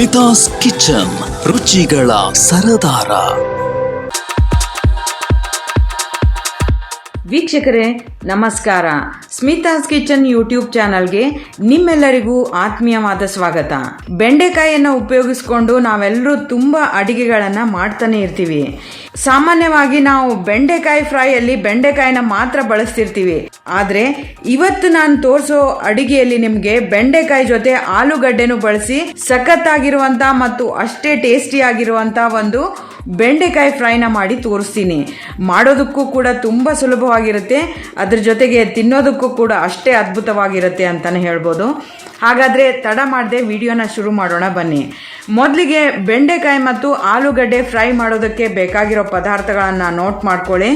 Smitha's kitchen ರುಚಿಗಳ ಸರದಾರ ವೀಕ್ಷಕರೇ, ನಮಸ್ಕಾರ. Smitha's kitchen YouTube ಚಾನಲ್ಗೆ ನಿಮ್ಮೆಲ್ಲರಿಗೂ ಆತ್ಮೀಯವಾದ ಸ್ವಾಗತ. ಬೆಂಡೆಕಾಯಿಯನ್ನು ಉಪಯೋಗಿಸಿಕೊಂಡು ನಾವೆಲ್ಲರೂ ತುಂಬ ಅಡಿಗೆಗಳನ್ನು ಮಾಡ್ತಾನೆ ಇರ್ತೀವಿ. ಸಾಮಾನ್ಯವಾಗಿ ನಾವು ಬೆಂಡೆಕಾಯಿ ಫ್ರೈಯಲ್ಲಿ ಬೆಂಡೆಕಾಯಿನ ಮಾತ್ರ ಬಳಸ್ತಿರ್ತೀವಿ. ಆದರೆ ಇವತ್ತು ನಾನು ತೋರಿಸೋ ಅಡಿಗೆಯಲ್ಲಿ ನಿಮಗೆ ಬೆಂಡೆಕಾಯಿ ಜೊತೆ ಆಲೂಗಡ್ಡೆನೂ ಬಳಸಿ ಸಖತ್ತಾಗಿರುವಂಥ ಮತ್ತು ಅಷ್ಟೇ ಟೇಸ್ಟಿ ಆಗಿರುವಂಥ ಒಂದು ಬೆಂಡೆಕಾಯಿ ಫ್ರೈನ ಮಾಡಿ ತೋರಿಸ್ತೀನಿ. ಮಾಡೋದಕ್ಕೂ ಕೂಡ ತುಂಬ ಸುಲಭವಾಗಿರುತ್ತೆ. ಅದ್ರ ಜೊತೆಗೆ ತಿನ್ನೋದಕ್ಕೂ ಕೂಡ ಅಷ್ಟೇ ಅದ್ಭುತವಾಗಿರುತ್ತೆ ಅಂತಲೇ ಹೇಳ್ಬೋದು. ಹಾಗಾದರೆ ತಡ ಮಾಡದೆ ವಿಡಿಯೋನ ಶುರು ಮಾಡೋಣ ಬನ್ನಿ. ಮೊದಲಿಗೆ ಬೆಂಡೆಕಾಯಿ ಮತ್ತು ಆಲೂಗಡ್ಡೆ ಫ್ರೈ ಮಾಡೋದಕ್ಕೆ ಬೇಕಾಗಿರೋ ಪದಾರ್ಥಗಳನ್ನು ನೋಟ್ ಮಾಡ್ಕೊಳ್ಳಿ.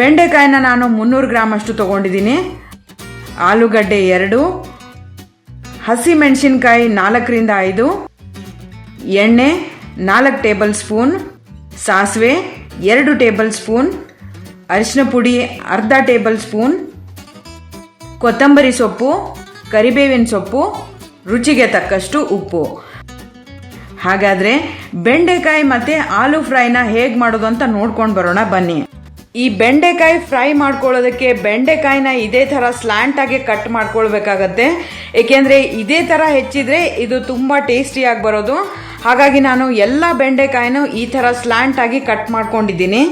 ಬೆಂಡೆಕಾಯಿನ ನಾನು ಮುನ್ನೂರು ಗ್ರಾಮ್ ಅಷ್ಟು ತೊಗೊಂಡಿದ್ದೀನಿ. ಆಲೂಗಡ್ಡೆ ಎರಡು, ಹಸಿ ಮೆಣಸಿನ್ಕಾಯಿ ನಾಲ್ಕರಿಂದ ಐದು ಎಣ್ಣೆ, ನಾಲ್ಕು ಟೇಬಲ್ ಸ್ಪೂನ್, ಸಾಸಿವೆ, ಎರಡು ಟೇಬಲ್ ಸ್ಪೂನ್, ಅರಿಶಿನ ಪುಡಿ, ಅರ್ಧ ಟೇಬಲ್ ಸ್ಪೂನ್, ಕೊತ್ತಂಬರಿ ಸೊಪ್ಪು, ಕರಿಬೇವಿನ ಸೊಪ್ಪು, ರುಚಿಗೆ ತಕ್ಕಷ್ಟು ಉಪ್ಪು. ಹಾಗಾದರೆ ಬೆಂಡೆಕಾಯಿ ಮತ್ತು ಆಲೂ ಫ್ರೈನ ಹೇಗೆ ಮಾಡೋದು ಅಂತ ನೋಡ್ಕೊಂಡು ಬರೋಣ ಬನ್ನಿ. ಈ ಬೆಂಡೆಕಾಯಿ ಫ್ರೈ ಮಾಡ್ಕೊಳ್ಳೋದಕ್ಕೆ ಬೆಂಡೆಕಾಯಿನ ಇದೇ ಥರ ಸ್ಲ್ಯಾಂಟಾಗಿ ಕಟ್ ಮಾಡ್ಕೊಳ್ಬೇಕಾಗತ್ತೆ. ಏಕೆಂದರೆ ಇದೇ ಥರ ಹೆಚ್ಚಿದರೆ ಇದು ತುಂಬ ಟೇಸ್ಟಿಯಾಗಿ ಬರೋದು. ಹಾಗಾಗಿ ನಾನು ಎಲ್ಲ ಬೆಂಡೆಕಾಯಿನೂ ಈ ಥರ ಸ್ಲ್ಯಾಂಟ್ ಆಗಿ ಕಟ್ ಮಾಡ್ಕೊಂಡಿದ್ದೀನಿ.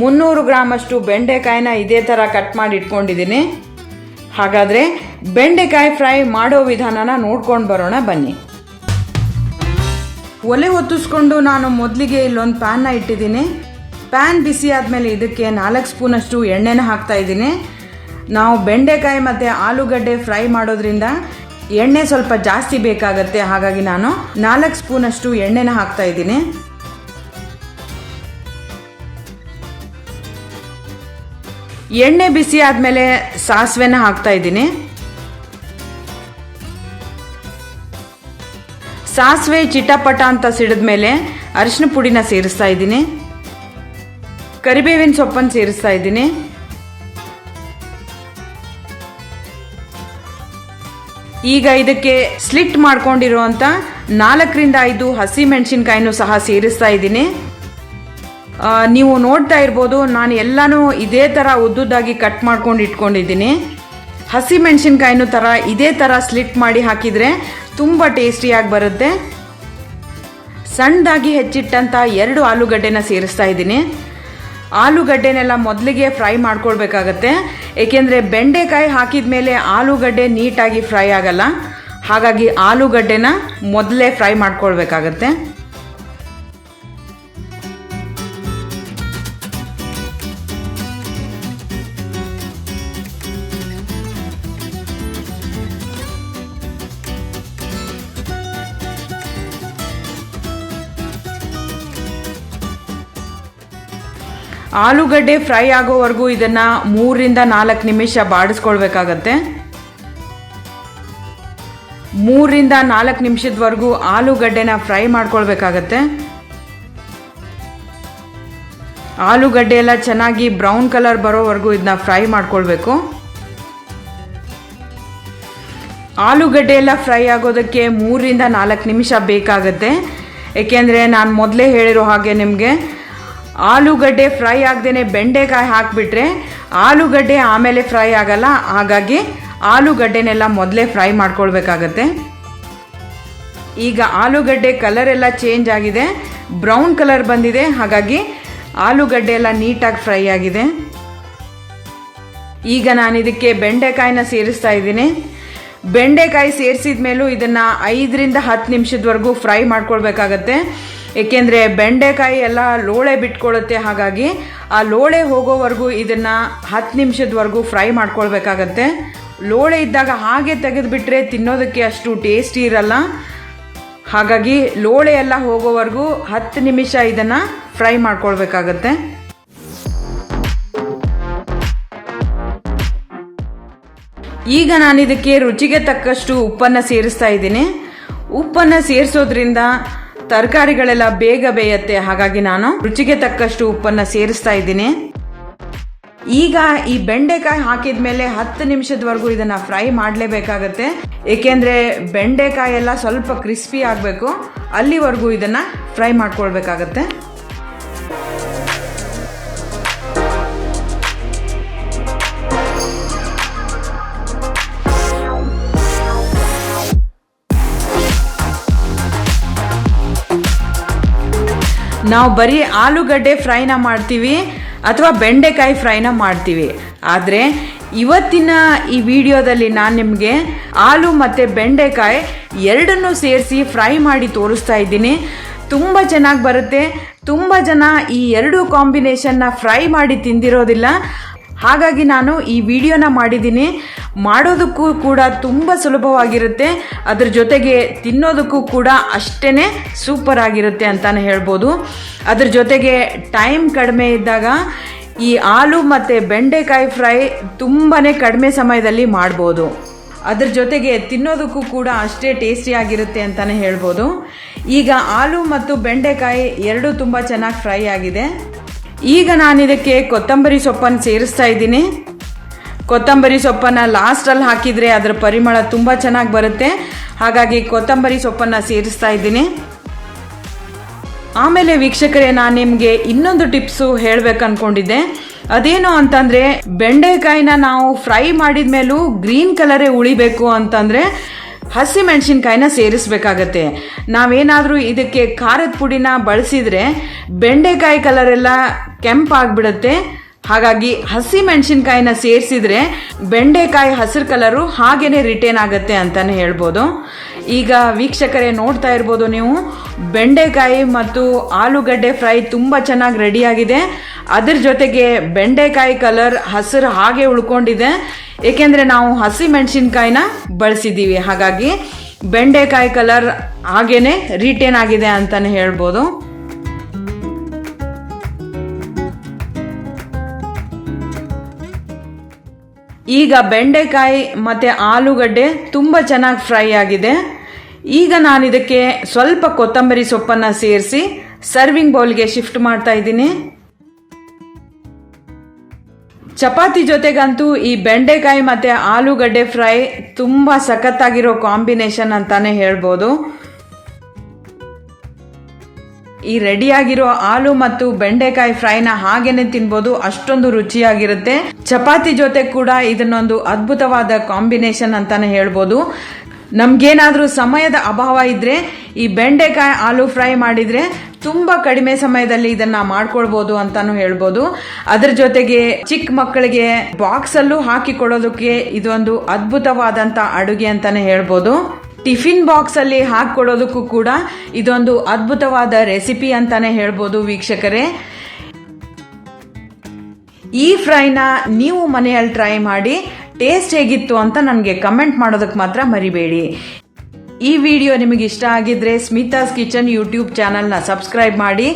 ಮುನ್ನೂರು ಗ್ರಾಮಷ್ಟು ಬೆಂಡೆಕಾಯಿನ ಇದೇ ಥರ ಕಟ್ ಮಾಡಿ ಇಟ್ಕೊಂಡಿದ್ದೀನಿ. ಹಾಗಾದರೆ ಬೆಂಡೆಕಾಯಿ ಫ್ರೈ ಮಾಡೋ ವಿಧಾನನ ನೋಡ್ಕೊಂಡು ಬರೋಣ ಬನ್ನಿ. ಒಲೆ ಹೊತ್ತಿಸ್ಕೊಂಡು ನಾನು ಮೊದಲಿಗೆ ಇಲ್ಲೊಂದು ಪ್ಯಾನ್ನ ಇಟ್ಟಿದ್ದೀನಿ. ಪ್ಯಾನ್ ಬಿಸಿ ಆದಮೇಲೆ ಇದಕ್ಕೆ ನಾಲ್ಕು ಸ್ಪೂನಷ್ಟು ಎಣ್ಣೆನ ಹಾಕ್ತಾ ಇದ್ದೀನಿ. ನಾವು ಬೆಂಡೆಕಾಯಿ ಮತ್ತು ಆಲೂಗಡ್ಡೆ ಫ್ರೈ ಮಾಡೋದ್ರಿಂದ ಎಣ್ಣೆ ಸ್ವಲ್ಪ ಜಾಸ್ತಿ ಬೇಕಾಗತ್ತೆ, ಹಾಗಾಗಿ ನಾನು ನಾಲ್ಕು ಸ್ಪೂನಷ್ಟು ಎಣ್ಣೆನ ಹಾಕ್ತಾ ಇದ್ದೀನಿ. ಎಣ್ಣೆ ಬಿಸಿ ಆದಮೇಲೆ ಸಾಸಿವೆನ ಹಾಕ್ತಾ ಇದ್ದೀನಿ. ಸಾಸಿವೆ ಚಿಟಪಟ ಅಂತ ಸಿಡಿದ್ಮೇಲೆ ಅರಿಶಿನ ಪುಡಿನ ಸೇರಿಸ್ತಾ ಇದ್ದೀನಿ. ಕರಿಬೇವಿನ ಸೊಪ್ಪನ್ನು ಸೇರಿಸ್ತಾ ಇದ್ದೀನಿ. ಈಗ ಇದಕ್ಕೆ ಸ್ಲಿಟ್ ಮಾಡ್ಕೊಂಡಿರುವಂಥ ನಾಲ್ಕರಿಂದ ಐದು ಹಸಿ ಮೆಣಸಿನ್ಕಾಯಿನೂ ಸಹ ಸೇರಿಸ್ತಾ ಇದ್ದೀನಿ. ನೀವು ನೋಡ್ತಾ ಇರ್ಬೋದು, ನಾನು ಎಲ್ಲನೂ ಇದೇ ಥರ ಉದ್ದುದ್ದಾಗಿ ಕಟ್ ಮಾಡ್ಕೊಂಡು ಇಟ್ಕೊಂಡಿದ್ದೀನಿ. ಹಸಿ ಮೆಣಸಿನ್ಕಾಯಿನೂ ಥರ ಇದೇ ಥರ ಸ್ಲಿಟ್ ಮಾಡಿ ಹಾಕಿದರೆ ತುಂಬ ಟೇಸ್ಟಿಯಾಗಿ ಬರುತ್ತೆ. ಸಣ್ಣದಾಗಿ ಹೆಚ್ಚಿಟ್ಟಂಥ ಎರಡು ಆಲೂಗಡ್ಡೆನ ಸೇರಿಸ್ತಾ ಇದ್ದೀನಿ. ಆಲೂಗಡ್ಡೆನೆಲ್ಲ ಮೊದಲಿಗೆ ಫ್ರೈ ಮಾಡ್ಕೊಳ್ಬೇಕಾಗತ್ತೆ. ಏಕೆಂದರೆ ಬೆಂಡೆಕಾಯಿ ಹಾಕಿದ ಮೇಲೆ ಆಲೂಗಡ್ಡೆ ನೀಟಾಗಿ ಫ್ರೈ ಆಗಲ್ಲ. ಹಾಗಾಗಿ ಆಲೂಗಡ್ಡೆನ ಮೊದಲೇ ಫ್ರೈ ಮಾಡ್ಕೊಳ್ಬೇಕಾಗತ್ತೆ. ಆಲೂಗಡ್ಡೆ ಫ್ರೈ ಆಗೋವರೆಗೂ ಇದನ್ನು ಮೂರರಿಂದ ನಾಲ್ಕು ನಿಮಿಷ ಬಾಡಿಸ್ಕೊಳ್ಬೇಕಾಗತ್ತೆ. ಮೂರರಿಂದ ನಾಲ್ಕು ನಿಮಿಷದವರೆಗೂ ಆಲೂಗಡ್ಡೆನ ಫ್ರೈ ಮಾಡ್ಕೊಳ್ಬೇಕಾಗತ್ತೆ. ಆಲೂಗಡ್ಡೆ ಎಲ್ಲ ಚೆನ್ನಾಗಿ ಬ್ರೌನ್ ಕಲರ್ ಬರೋವರೆಗೂ ಇದನ್ನ ಫ್ರೈ ಮಾಡ್ಕೊಳ್ಬೇಕು. ಆಲೂಗಡ್ಡೆ ಎಲ್ಲ ಫ್ರೈ ಆಗೋದಕ್ಕೆ ಮೂರರಿಂದ ನಾಲ್ಕು ನಿಮಿಷ ಬೇಕಾಗತ್ತೆ. ಏಕೆಂದರೆ ನಾನು ಮೊದಲೇ ಹೇಳಿರೋ ಹಾಗೆ ನಿಮಗೆ ಆಲೂಗಡ್ಡೆ ಫ್ರೈ ಆಗದೇ ಬೆಂಡೆಕಾಯಿ ಹಾಕಿಬಿಟ್ರೆ ಆಲೂಗಡ್ಡೆ ಆಮೇಲೆ ಫ್ರೈ ಆಗಲ್ಲ. ಹಾಗಾಗಿ ಆಲೂಗಡ್ಡೆನೆಲ್ಲ ಮೊದಲೇ ಫ್ರೈ ಮಾಡ್ಕೊಳ್ಬೇಕಾಗತ್ತೆ. ಈಗ ಆಲೂಗಡ್ಡೆ ಕಲರ್ ಎಲ್ಲ ಚೇಂಜ್ ಆಗಿದೆ. ಬ್ರೌನ್ ಕಲರ್ ಬಂದಿದೆ. ಹಾಗಾಗಿ ಆಲೂಗಡ್ಡೆ ಎಲ್ಲ ನೀಟಾಗಿ ಫ್ರೈ ಆಗಿದೆ. ಈಗ ನಾನು ಇದಕ್ಕೆ ಬೆಂಡೆಕಾಯಿನ ಸೇರಿಸ್ತಾ ಇದ್ದೀನಿ. ಬೆಂಡೆಕಾಯಿ ಸೇರಿಸಿದ ಮೇಲೂ ಇದನ್ನು ಐದರಿಂದ ಹತ್ತು ನಿಮಿಷದವರೆಗೂ ಫ್ರೈ ಮಾಡ್ಕೊಳ್ಬೇಕಾಗತ್ತೆ. ಏಕೆಂದರೆ ಬೆಂಡೆಕಾಯಿ ಎಲ್ಲ ಲೋಳೆ ಬಿಟ್ಕೊಳ್ಳುತ್ತೆ ಹಾಗಾಗಿ ಆ ಲೋಳೆ ಹೋಗೋವರೆಗೂ ಇದನ್ನು ಹತ್ತು ನಿಮಿಷದವರೆಗೂ ಫ್ರೈ ಮಾಡ್ಕೊಳ್ಬೇಕಾಗತ್ತೆ. ಲೋಳೆ ಇದ್ದಾಗ ಹಾಗೆ ತೆಗೆದುಬಿಟ್ರೆ ತಿನ್ನೋದಕ್ಕೆ ಅಷ್ಟು ಟೇಸ್ಟಿ ಇರಲ್ಲ. ಹಾಗಾಗಿ ಲೋಳೆ ಎಲ್ಲ ಹೋಗೋವರೆಗೂ ಹತ್ತು ನಿಮಿಷ ಇದನ್ನು ಫ್ರೈ ಮಾಡ್ಕೊಳ್ಬೇಕಾಗತ್ತೆ. ಈಗ ನಾನು ಇದಕ್ಕೆ ರುಚಿಗೆ ತಕ್ಕಷ್ಟು ಉಪ್ಪನ್ನು ಸೇರಿಸ್ತಾ ಇದ್ದೀನಿ. ಉಪ್ಪನ್ನು ಸೇರಿಸೋದ್ರಿಂದ ತರಕಾರಿಗಳೆಲ್ಲ ಬೇಗ ಬೇಯತ್ತೆ. ಹಾಗಾಗಿ ನಾನು ರುಚಿಗೆ ತಕ್ಕಷ್ಟು ಉಪ್ಪನ್ನು ಸೇರಿಸ್ತಾ ಇದ್ದೀನಿ. ಈಗ ಈ ಬೆಂಡೆಕಾಯಿ ಹಾಕಿದ ಮೇಲೆ ಹತ್ತು ನಿಮಿಷದವರೆಗೂ ಇದನ್ನು ಫ್ರೈ ಮಾಡಲೇಬೇಕಾಗತ್ತೆ. ಏಕೆಂದರೆ ಬೆಂಡೆಕಾಯಿ ಎಲ್ಲ ಸ್ವಲ್ಪ ಕ್ರಿಸ್ಪಿ ಆಗಬೇಕು. ಅಲ್ಲಿವರೆಗೂ ಇದನ್ನು ಫ್ರೈ ಮಾಡ್ಕೊಳ್ಬೇಕಾಗತ್ತೆ. ನಾವು ಬರೀ ಆಲೂಗಡ್ಡೆ ಫ್ರೈನ ಮಾಡ್ತೀವಿ ಅಥವಾ ಬೆಂಡೆಕಾಯಿ ಫ್ರೈನ ಮಾಡ್ತೀವಿ. ಆದರೆ ಇವತ್ತಿನ ಈ ವಿಡಿಯೋದಲ್ಲಿ ನಾನು ನಿಮಗೆ ಆಲೂ ಮತ್ತು ಬೆಂಡೆಕಾಯಿ ಎರಡನ್ನೂ ಸೇರಿಸಿ ಫ್ರೈ ಮಾಡಿ ತೋರಿಸ್ತಾ ಇದ್ದೀನಿ. ತುಂಬ ಚೆನ್ನಾಗಿ ಬರುತ್ತೆ. ತುಂಬ ಜನ ಈ ಎರಡು ಕಾಂಬಿನೇಷನ್ನ ಫ್ರೈ ಮಾಡಿ ತಿಂದಿರೋದಿಲ್ಲ. ಹಾಗಾಗಿ ನಾನು ಈ ವಿಡಿಯೋನ ಮಾಡಿದ್ದೀನಿ. ಮಾಡೋದಕ್ಕೂ ಕೂಡ ತುಂಬ ಸುಲಭವಾಗಿರುತ್ತೆ. ಅದ್ರ ಜೊತೆಗೆ ತಿನ್ನೋದಕ್ಕೂ ಕೂಡ ಅಷ್ಟೇ ಸೂಪರ್ ಆಗಿರುತ್ತೆ ಅಂತಾನೆ ಹೇಳ್ಬೋದು. ಅದ್ರ ಜೊತೆಗೆ ಟೈಮ್ ಕಡಿಮೆ ಇದ್ದಾಗ ಈ ಆಲೂ ಮತ್ತು ಬೆಂಡೆಕಾಯಿ ಫ್ರೈ ತುಂಬಾ ಕಡಿಮೆ ಸಮಯದಲ್ಲಿ ಮಾಡ್ಬೋದು. ಅದ್ರ ಜೊತೆಗೆ ತಿನ್ನೋದಕ್ಕೂ ಕೂಡ ಅಷ್ಟೇ ಟೇಸ್ಟಿಯಾಗಿರುತ್ತೆ ಅಂತಲೇ ಹೇಳ್ಬೋದು. ಈಗ ಆಲೂ ಮತ್ತು ಬೆಂಡೆಕಾಯಿ ಎರಡೂ ತುಂಬ ಚೆನ್ನಾಗಿ ಫ್ರೈ ಆಗಿದೆ. ಈಗ ನಾನು ಇದಕ್ಕೆ ಕೊತ್ತಂಬರಿ ಸೊಪ್ಪನ್ನು ಸೇರಿಸ್ತಾ ಇದ್ದೀನಿ. ಕೊತ್ತಂಬರಿ ಸೊಪ್ಪನ್ನು ಲಾಸ್ಟಲ್ಲಿ ಹಾಕಿದರೆ ಅದರ ಪರಿಮಳ ತುಂಬ ಚೆನ್ನಾಗಿ ಬರುತ್ತೆ. ಹಾಗಾಗಿ ಕೊತ್ತಂಬರಿ ಸೊಪ್ಪನ್ನು ಸೇರಿಸ್ತಾ ಇದ್ದೀನಿ. ಆಮೇಲೆ ವೀಕ್ಷಕರೇ, ನಾನು ನಿಮಗೆ ಇನ್ನೊಂದು ಟಿಪ್ಸು ಹೇಳಬೇಕು ಅಂದ್ಕೊಂಡಿದ್ದೆ ಅದೇನು ಅಂತಂದರೆ, ಬೆಂಡೆಕಾಯಿನ ನಾವು ಫ್ರೈ ಮಾಡಿದ ಮೇಲೂ ಗ್ರೀನ್ ಕಲರೇ ಉಳಿಬೇಕು ಅಂತಂದರೆ ಹಸಿ ಮೆಣಸಿನ್ಕಾಯಿನ ಸೇರಿಸ್ಬೇಕಾಗತ್ತೆ. ನಾವೇನಾದರೂ ಇದಕ್ಕೆ ಖಾರದ ಪುಡಿನ ಬಳಸಿದರೆ ಬೆಂಡೆಕಾಯಿ ಕಲರೆಲ್ಲ ಕೆಂಪಾಗ್ಬಿಡುತ್ತೆ. ಹಾಗಾಗಿ ಹಸಿ ಮೆಣಸಿನ್ಕಾಯಿನ ಸೇರಿಸಿದ್ರೆ ಬೆಂಡೆಕಾಯಿ ಹಸಿರು ಕಲರು ಹಾಗೇನೆ ರಿಟೇನ್ ಆಗುತ್ತೆ ಅಂತಲೇ ಹೇಳ್ಬೋದು. ಈಗ ವೀಕ್ಷಕರೇ ನೋಡ್ತಾ ಇರ್ಬೋದು ನೀವು, ಬೆಂಡೆಕಾಯಿ ಮತ್ತು ಆಲೂಗಡ್ಡೆ ಫ್ರೈ ತುಂಬ ಚೆನ್ನಾಗಿ ರೆಡಿಯಾಗಿದೆ. ಅದರ ಜೊತೆಗೆ ಬೆಂಡೆಕಾಯಿ ಕಲರ್ ಹಸಿರು ಹಾಗೆ ಉಳ್ಕೊಂಡಿದೆ. ಏಕೆಂದರೆ ನಾವು ಹಸಿ ಮೆಣಸಿನ್ಕಾಯಿನ ಬಳಸಿದ್ದೀವಿ ಹಾಗಾಗಿ ಬೆಂಡೆಕಾಯಿ ಕಲರ್ ಹಾಗೇ ರಿಟೇನ್ ಆಗಿದೆ ಅಂತಲೇ ಹೇಳ್ಬೋದು. ಈಗ ಬೆಂಡೆಕಾಯಿ ಮತ್ತು ಆಲೂಗಡ್ಡೆ ತುಂಬ ಚೆನ್ನಾಗಿ ಫ್ರೈ ಆಗಿದೆ. ಈಗ ನಾನು ಇದಕ್ಕೆ ಸ್ವಲ್ಪ ಕೊತ್ತಂಬರಿ ಸೊಪ್ಪನ್ನು ಸೇರಿಸಿ ಸರ್ವಿಂಗ್ ಬೌಲ್ಗೆ ಶಿಫ್ಟ್ ಮಾಡ್ತಾ ಇದ್ದೀನಿ. ಚಪಾತಿ ಜೊತೆಗಂತೂ ಈ ಬೆಂಡೆಕಾಯಿ ಮತ್ತು ಆಲೂಗಡ್ಡೆ ಫ್ರೈ ತುಂಬ ಸಖತ್ತಾಗಿರೋ ಕಾಂಬಿನೇಷನ್ ಅಂತಾನೆ ಹೇಳ್ಬೋದು. ಈ ರೆಡಿಯಾಗಿರೋ ಆಲೂ ಮತ್ತು ಬೆಂಡೆಕಾಯಿ ಫ್ರೈನ ಹಾಗೇನೆ ತಿನ್ಬೋದು, ಅಷ್ಟೊಂದು ರುಚಿಯಾಗಿರುತ್ತೆ. ಚಪಾತಿ ಜೊತೆ ಕೂಡ ಇದನ್ನೊಂದು ಅದ್ಭುತವಾದ ಕಾಂಬಿನೇಷನ್ ಅಂತಾನೆ ಹೇಳ್ಬೋದು. ನಮ್ಗೇನಾದ್ರೂ ಸಮಯದ ಅಭಾವ ಇದ್ರೆ ಈ ಬೆಂಡೆಕಾಯಿ ಆಲೂ ಫ್ರೈ ಮಾಡಿದ್ರೆ ತುಂಬಾ ಕಡಿಮೆ ಸಮಯದಲ್ಲಿ ಇದನ್ನ ಮಾಡ್ಕೊಳ್ಬಹುದು ಅಂತಾನು ಹೇಳ್ಬೋದು. ಅದ್ರ ಜೊತೆಗೆ ಚಿಕ್ಕ ಮಕ್ಕಳಿಗೆ ಬಾಕ್ಸ್ ಅಲ್ಲೂ ಹಾಕಿ ಕೊಡೋದಕ್ಕೆ ಇದೊಂದು ಅದ್ಭುತವಾದಂತ ಅಡುಗೆ ಅಂತಾನೆ ಹೇಳ್ಬೋದು. ಟಿಫಿನ್ ಬಾಕ್ಸ್ ಅಲ್ಲಿ ಹಾಕೊಡೋದಕ್ಕೂ ಕೂಡ ಇದೊಂದು ಅದ್ಭುತವಾದ ರೆಸಿಪಿ ಅಂತಾನೆ ಹೇಳ್ಬೋದು ವೀಕ್ಷಕರೇ. ಈ ಫ್ರೈನ ನೀವು ಮನೆಯಲ್ಲಿ ಟ್ರೈ ಮಾಡಿ, ಟೇಸ್ಟ್ ಹೇಗಿತ್ತು ಅಂತ ನನಗೆ ಕಮೆಂಟ್ ಮಾಡೋದಕ್ಕೆ ಮಾತ್ರ ಮರಿಬೇಡಿ. ಈ ವಿಡಿಯೋ ನಿಮಗೆ ಇಷ್ಟ ಆಗಿದ್ರೆ ಸ್ಮಿತಾಸ್ ಕಿಚನ್ ಯೂಟ್ಯೂಬ್ ಚಾನಲ್ನ ಸಬ್ಸ್ಕ್ರೈಬ್ ಮಾಡಿ,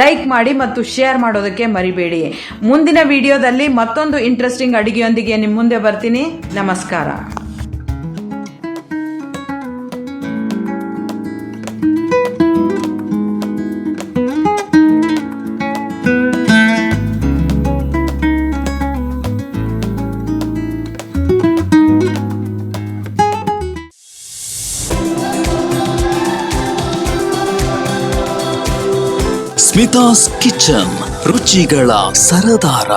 ಲೈಕ್ ಮಾಡಿ ಮತ್ತು ಶೇರ್ ಮಾಡೋದಕ್ಕೆ ಮರಿಬೇಡಿ. ಮುಂದಿನ ವಿಡಿಯೋದಲ್ಲಿ ಮತ್ತೊಂದು ಇಂಟ್ರೆಸ್ಟಿಂಗ್ ಅಡುಗೆಯೊಂದಿಗೆ ನಿಮ್ಮ ಮುಂದೆ ಬರ್ತೀನಿ. ನಮಸ್ಕಾರ. ಸ್ಮಿತಾಸ್ ಕಿಚನ್ ರುಚಿಗಳ ಸರದಾರ.